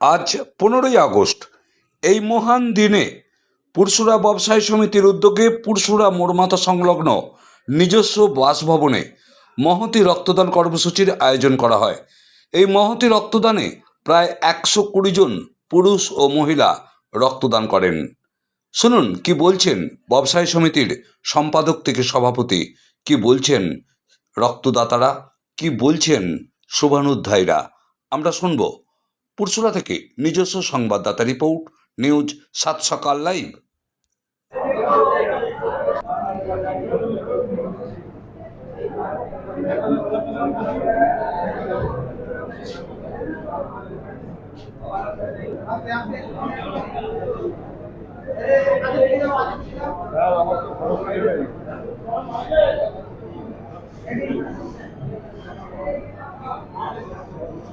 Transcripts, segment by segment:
আজ পনেরোই আগস্ট। এই মহান দিনে পুরসুরা ব্যবসায়ী সমিতির উদ্যোগে পুরসুরা মোড়মাথা সংলগ্ন নিজস্ব বাসভবনে মহতি রক্তদান কর্মসূচির আয়োজন করা হয়। এই মহতি রক্তদানে প্রায় একশো কুড়ি জন পুরুষ ও মহিলা রক্তদান করেন। শুনুন, কি বলছেন ব্যবসায়ী সমিতির সম্পাদক থেকে সভাপতি? কি বলছেন রক্তদাতারা? কি বলছেন শুভানুধ্যায়ীরা? আমরা শুনব। পুরসুরা থেকে নিজস্ব সংবাদদাতা রিপোর্ট নিউজ সাত সকাল লাইভ। দিয়ে দাও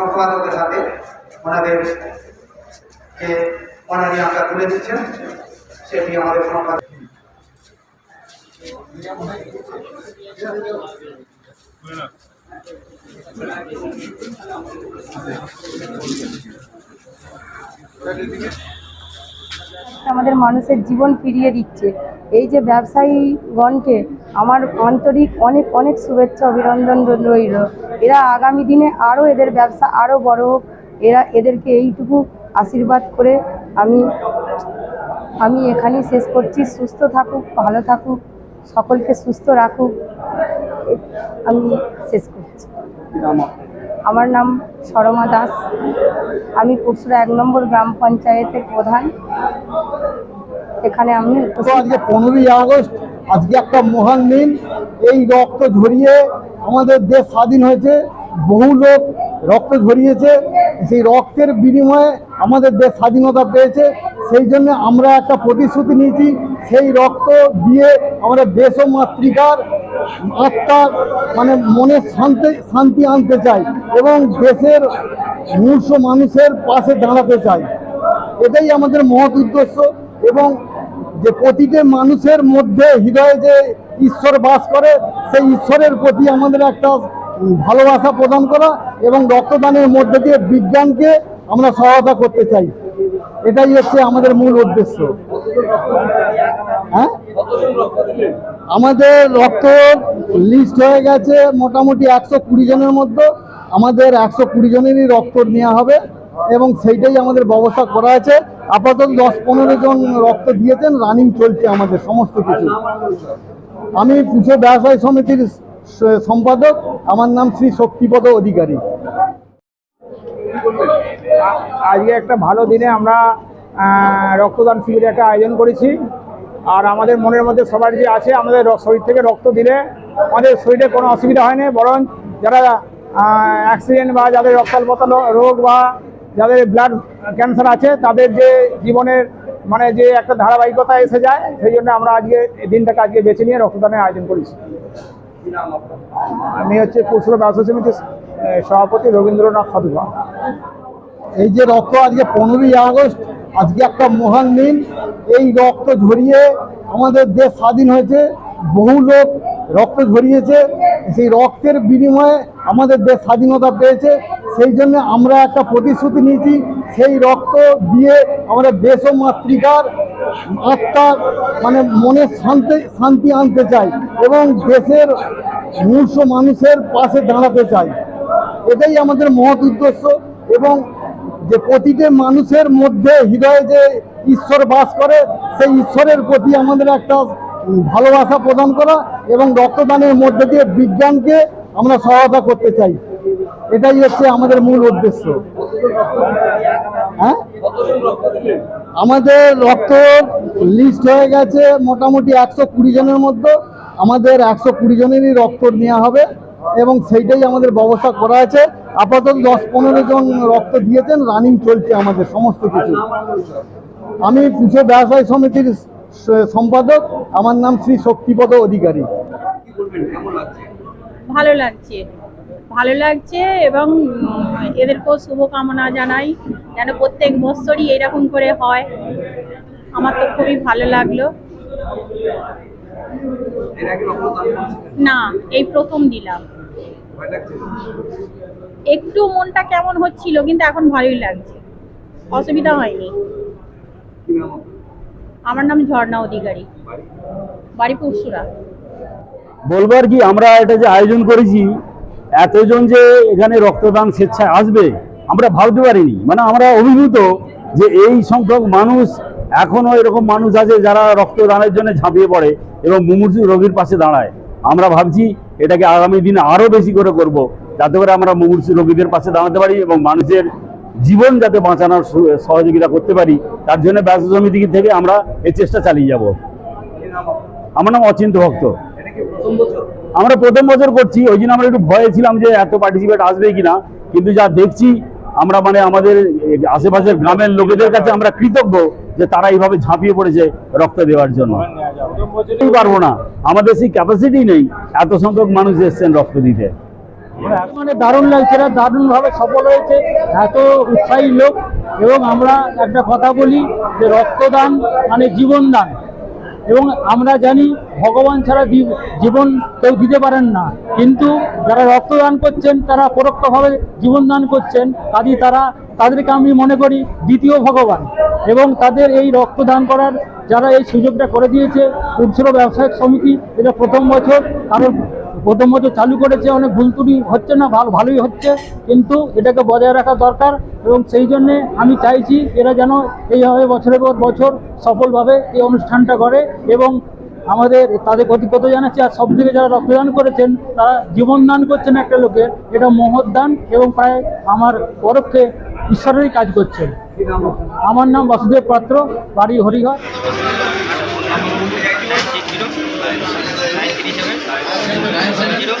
সম্পাদকের হাতে ওনাদের যে ওনারই আমরা তুলে দিচ্ছেন সেটি আমাদের সম্পাদক আমাদের মানুষের জীবন ফিরিয়ে দিচ্ছে। এই যে ব্যবসায়ীগণকে আমার আন্তরিক অনেক অনেক শুভেচ্ছা, অভিনন্দন রইল। এরা আগামী দিনে আরও এদের ব্যবসা আরও বড় হোক। এরা এদেরকে এইটুকু আশীর্বাদ করে আমি আমি এখানেই শেষ করছি। সুস্থ থাকুক, ভালো থাকুক, সকলকে সুস্থ রাখুক। আমি শেষ করছি। আমার নাম সরমা দাস। আমি পরশুরা এক নম্বর গ্রাম পঞ্চায়েতের প্রধান। এখানে আমি আজকে পনেরোই আগস্ট আজকে একটা মহান দিন। এই রক্ত ঝরিয়ে আমাদের দেশ স্বাধীন হয়েছে। বহু লোক রক্ত ঝরিয়েছে। সেই রক্তের বিনিময়ে আমাদের দেশ স্বাধীনতা পেয়েছে। সেই জন্য আমরা একটা প্রতিশ্রুতি নিয়েছি সেই রক্ত দিয়ে আমরা দেশ ও মাতৃকার আত্মার মানে মনে শান্তি শান্তি আনতে চাই এবং দেশের মূর্ষ মানুষের পাশে দাঁড়াতে চাই। এটাই আমাদের মহৎ উদ্দেশ্য এবং যে প্রতিটি মানুষের মধ্যে হৃদয়ে যে ঈশ্বর বাস করে, সেই ঈশ্বরের প্রতি আমাদের একটা ভালোবাসা প্রদান করা এবং রক্তদানের মধ্যে দিয়ে বিজ্ঞানকে আমরা সহায়তা করতে চাই। এটাই হচ্ছে আমাদের মূল উদ্দেশ্য। হ্যাঁ? আমাদের রক্ত লিস্ট হয়ে গেছে মোটামুটি একশো কুড়ি জনের মধ্যে। আমাদের একশো কুড়ি জনেরই রক্ত নেওয়া হবে এবং সেইটাই আমাদের ব্যবস্থা করা আছে। আপাতত দশ পনেরো জন রক্ত দিয়েছেন রানিং চলছে আমাদের সমস্ত কিছু। আমি পুজো ব্যবসায়ী সমিতির সম্পাদক, আমার নাম শ্রী শক্তিপদ অধিকারী। আজকে একটা ভালো দিনে আমরা রক্তদান শিবিরের একটা আয়োজন করেছি। আর আমাদের মনের মধ্যে সবার যে আছে, আমাদের শরীর থেকে রক্ত দিলে আমাদের শরীরে কোনো অসুবিধা হয়নি বরং যারা অ্যাক্সিডেন্ট বা যাদের রক্তাল্পতা রোগ বা যাদের ব্লাড ক্যান্সার আছে, তাদের যে জীবনের মানে যে একটা ধারাবাহিকতা এসে যায়, সেই জন্য আমরা আজকে দিনটাকে আজকে বেছে নিয়ে রক্তদানের আয়োজন করেছি। আমি হচ্ছে কুশল ব্যবসা সমিতির সভাপতি রবীন্দ্রনাথ সাধুবা এই যে রক্ত আজকে পনেরোই আগস্ট আজকে একটা মহান দিন। এই রক্ত ঝরিয়ে আমাদের দেশ স্বাধীন হয়েছে। বহু লোক রক্ত ঝরিয়েছে। সেই রক্তের বিনিময়ে আমাদের দেশ স্বাধীনতা পেয়েছে। সেই জন্য আমরা একটা প্রতিশ্রুতি নিয়েছি, সেই রক্ত দিয়ে আমরা দেশ ও মাতৃকার আত্মার মানে মনে শান্তি শান্তি আনতে চাই এবং দেশের মূর্ষ মানুষের পাশে দাঁড়াতে চাই। এটাই আমাদের মহৎ উদ্দেশ্য এবং যে প্রতিটি মানুষের মধ্যে হৃদয়ে যে ঈশ্বর বাস করে, সেই ঈশ্বরের প্রতি আমাদের একটা ভালোবাসা প্রদান করা এবং রক্তদানের মধ্যে দিয়ে বিজ্ঞানকে আমরা সহায়তা করতে চাই। এটাই হচ্ছে আমাদের মূল উদ্দেশ্য। হ্যাঁ? আমাদের রক্ত লিস্ট হয়ে গেছে মোটামুটি একশো কুড়ি জনের মধ্যে। আমাদের একশো কুড়ি জনেরই রক্ত নেওয়া হবে। এবং সেইটাই আমাদের ব্যবস্থা করা আছে। আপাতত দশ পনেরো জন রক্ত দিয়েছেন রানিং চলছে আমাদের সমস্ত কিছু। আমি পুজো ব্যবসায়ী সমিতির সম্পাদক, আমার নাম শ্রী শক্তিপদ অধিকারী। ভালো লাগছে। ভালো লাগছে এবং এদেরকেও শুভকামনা জানাই, যেন প্রত্যেক বছরই এরকম করে হয়। আমার তো খুবই ভালো লাগল। না এই প্রথম দিলাম। একটু মনটা কেমন হচ্ছিল কিন্তু এখন ভালোই লাগছে। অসুবিধা হয়নি। আমার নাম ঝর্ণা অধিকারী। বাড়ি? পুরসুরা বলব আর কি আমরা এটা যে আয়োজন করেছি এতজন যে এখানে রক্তদান স্বেচ্ছায় আসবে আমরা ভাবতে পারিনি। মানে আমরা অভিভূত যে এই সংখ্যক মানুষ এখনও এরকম মানুষ আছে যারা রক্তদানের জন্য ঝাঁপিয়ে পড়ে এবং মুমূর্ষু রোগীর পাশে দাঁড়ায়। আমরা ভাবছি এটাকে আগামী দিনে আরও বেশি করে করব, যাতে করে আমরা মুমূর্ষু রোগীদের পাশে দাঁড়াতে পারি এবং মানুষের জীবন যাতে বাঁচানোর সহযোগিতা করতে পারি। তার জন্য ব্যবসা সমিতি থেকে আমরা এই চেষ্টা চালিয়ে যাব। আমার নাম অচিন্ত ভক্ত। আমরা প্রথম বছর করছি, ওই জন্য আমরা একটু ভয়ে ছিলাম যে এত পার্টিসিপেট আসবে কিনা। কিন্তু যা দেখছি, আমরা মানে আমাদের আশেপাশের গ্রামের লোকেদের কাছে আমরা কৃতজ্ঞ। যে তারা এইভাবে ঝাঁপিয়ে পড়েছে রক্ত দেওয়ার জন্য। পারব না। আমাদের সেই ক্যাপাসিটি নেই। এত সংখ্যক মানুষ এসছেন রক্ত দিতে। মানে দারুণ লাগছে এরা দারুণভাবে সফল হয়েছে। এত উৎসাহী লোক। এবং আমরা একটা কথা বলি যে রক্তদান মানে জীবনদান। এবং আমরা জানি ভগবান ছাড়া জীবন কেউ দিতে পারেন না। কিন্তু যারা রক্তদান করছেন, তারা পরোক্ষভাবে জীবনদান করছেন। কাজে তারা, তাদেরকে আমি মনে করি দ্বিতীয় ভগবান। এবং তাদের এই রক্তদান করার যারা এই সুযোগটা করে দিয়েছে, উৎসব ব্যবসায়িক সমিতি, এটা প্রথম বছর। কারণ প্রথম বছর চালু করেছে, অনেক ভুল হচ্ছে না, ভালো, ভালোই হচ্ছে। কিন্তু এটাকে বজায় রাখা দরকার এবং সেই জন্যে আমি চাইছি এরা যেন এইভাবে বছরের পর বছর সফলভাবে এই অনুষ্ঠানটা করে এবং আমাদের তাদের প্রতি কত জানাচ্ছি, আর সব থেকে যারা রক্তদান করেছেন, তারা জীবন দান করছেন একটা লোকের, এটা মহৎ দান এবং প্রায় আমার পরোক্ষে ঈশ্বরেরই কাজ করছেন আমার নাম বাসুদেব পাত্র বাড়ি হরিহর জিরো